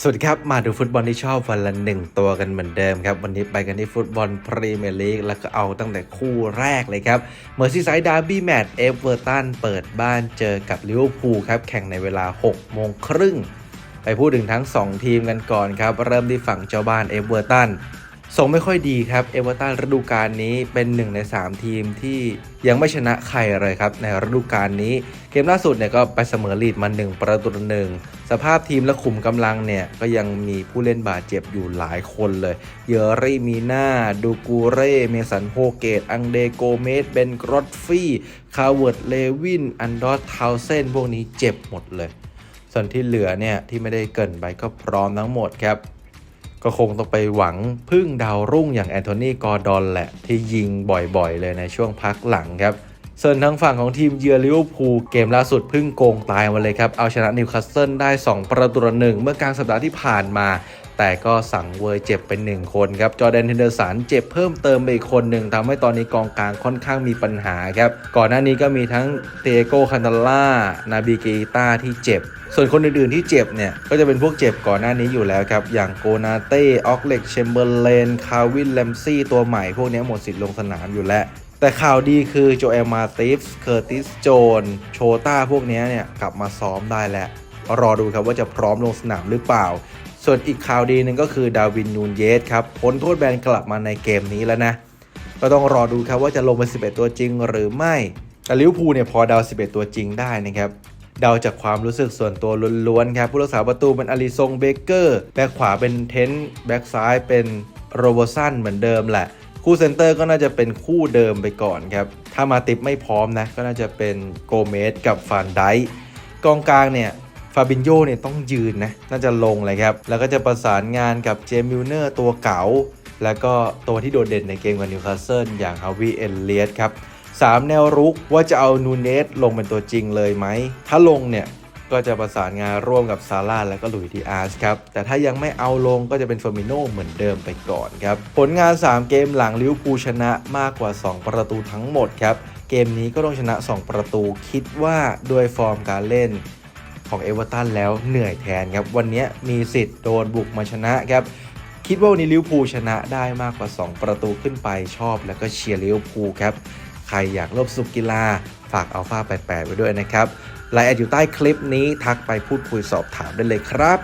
สวัสดีครับ มาดูฟุตบอลที่ชอบวันละหนึ่งตัวกันเหมือนเดิมครับ วันนี้ไปกันที่ฟุตบอลพรีเมียร์ลีกแล้วก็เอาตั้งแต่คู่แรกเลยครับเมอร์ซีไซด์ดาร์บี้แมตช์เอเวอร์ตันเปิดบ้านเจอกับลิเวอร์พูลครับ แข่งในเวลา 6 โมงครึ่ง ไปพูดถึงทั้ง 2 ทีมกันก่อนครับ เริ่มที่ฝั่งเจ้าบ้านเอเวอร์ตัน ส่งไม่ค่อยดีครับเอเวอร์ตันฤดูกาลนี้เป็นหนึ่งใน 3 ทีมที่ยังไม่ชนะใครเลยครับ ในฤดูกาลนี้ เกมล่าสุดเนี่ยก็ไปเสมอลีดมา 1 ประตูหนึ่งสภาพทีมและขุมกำลังเนี่ยก็ยังมีผู้เล่นบาดเจ็บอยู่หลายคนเลย เยอรี่มีนาดูกูเร่เมสันโฮเกต อังเดโกเมสเบนกรอตฟี่คาร์เวิร์ดเลวิน อันดอสทาวเซนพวกนี้เจ็บหมดเลย ส่วนที่เหลือเนี่ยที่ไม่ได้เกินไปก็พร้อมทั้งหมดครับ ก็คงต้องไปหวังพึ่งดาวรุ่งอย่างแอนโทนีกอร์ดอนแหละที่ยิงบ่อยๆ เลยในช่วงพักหลังครับส่วนทางฝั่งของทีมเยือนลิเวอร์พูลเกมล่าสุดพึ่งโกงตายมาเลยครับ เอาชนะนิวคาสเซิลได้ 2 ประตูต่อหนึ่งเมื่อกลางสัปดาห์ที่ผ่านมา แต่ก็สั่งเวยเจ็บเป็น 1 คนครับ จอแดนเฮนเดอร์สันเจ็บเพิ่มเติมไปอีกคนหนึ่งทำให้ตอนนี้กองกลางค่อนข้างมีปัญหาครับ ก่อนหน้านี้ก็มีทั้งเตโกคันตาล่า นาบิเกต้าที่เจ็บ ส่วนคนอื่นๆที่เจ็บเนี่ย ก็จะเป็นพวกเจ็บก่อนหน้านี้อยู่แล้วครับ อย่างโกนาเต้ ออกเล็ก เชมเบอร์เลน คาวินแลมซี่ ตัวใหม่ พวกนี้หมดสิทธิ์ลงสนามอยู่แล้วแต่ข่าวดีคือโจเอลมาติฟส์เคอร์ติสโจน โชต้าพวกนี้เนี่ยกลับมาซ้อมได้แล้วรอดูครับว่าจะพร้อมลงสนามหรือเปล่า ส่วนอีกข่าวดีหนึ่งก็คือดาวินนูนเยสครับพ้นโทษแบนกลับมาในเกมนี้แล้วนะ ก็ต้องรอดูครับว่าจะลงเป็น 11 ตัวจริงหรือไม่แต่ลิวพูเนี่ยพอดาว 11 ตัวจริงได้นะครับเดาจากความรู้สึกส่วนตัวล้วนๆครับผู้รักษาประตูเป็นอลิซงเบเกอร์แบ็คขวาเป็นเทนต์แบ็คซ้ายเป็นโรโบสันเหมือนเดิมแหละ คู่เซนเตอร์ก็น่าจะเป็นคู่เดิมไปก่อนครับ ถ้ามาติปไม่พร้อมนะ ก็น่าจะเป็นโกเมสกับฟานไดกองกลางเนี่ย ฟาบินโยเนี่ยต้องยืนนะ น่าจะลงเลยครับ แล้วก็จะประสานงานกับเจมิลเนอร์ตัวเก๋าแล้วก็ตัวที่โดดเด่นในเกมกับนิวคาสเซิลอย่างฮาวิเอลเลียสครับสามแนวรุกว่าจะเอานูเนสลงเป็นตัวจริงเลยไหม ถ้าลงเนี่ยก็จะประสานงานร่วมกับซาร่าและก็ลุยดีอาร์สครับ แต่ถ้ายังไม่เอาลงก็จะเป็นเฟอร์มิโนเหมือนเดิมไปก่อนครับ ผลงาน 3 เกมหลังลิวพูชนะมากกว่า 2 ประตูทั้งหมดครับ เกมนี้ก็ต้องชนะ 2 ประตูคิดว่าด้วยฟอร์มการเล่น ของเอเวอร์ตันแล้วเหนื่อยแทนครับ วันนี้มีสิทธิ์โดนบุกมาชนะครับคิดว่าวันนี้ลิวพูชนะได้มากกว่า 2 ประตูขึ้นไปชอบ แล้วก็เชียร์ลิวพูครับใครอยากรบสุกกีฬาฝากอัลฟา88ไว้ด้วยนะครับรายละเอียดอยู่ใต้คลิปนี้ทักไปพูดคุยสอบถามได้เลยครับ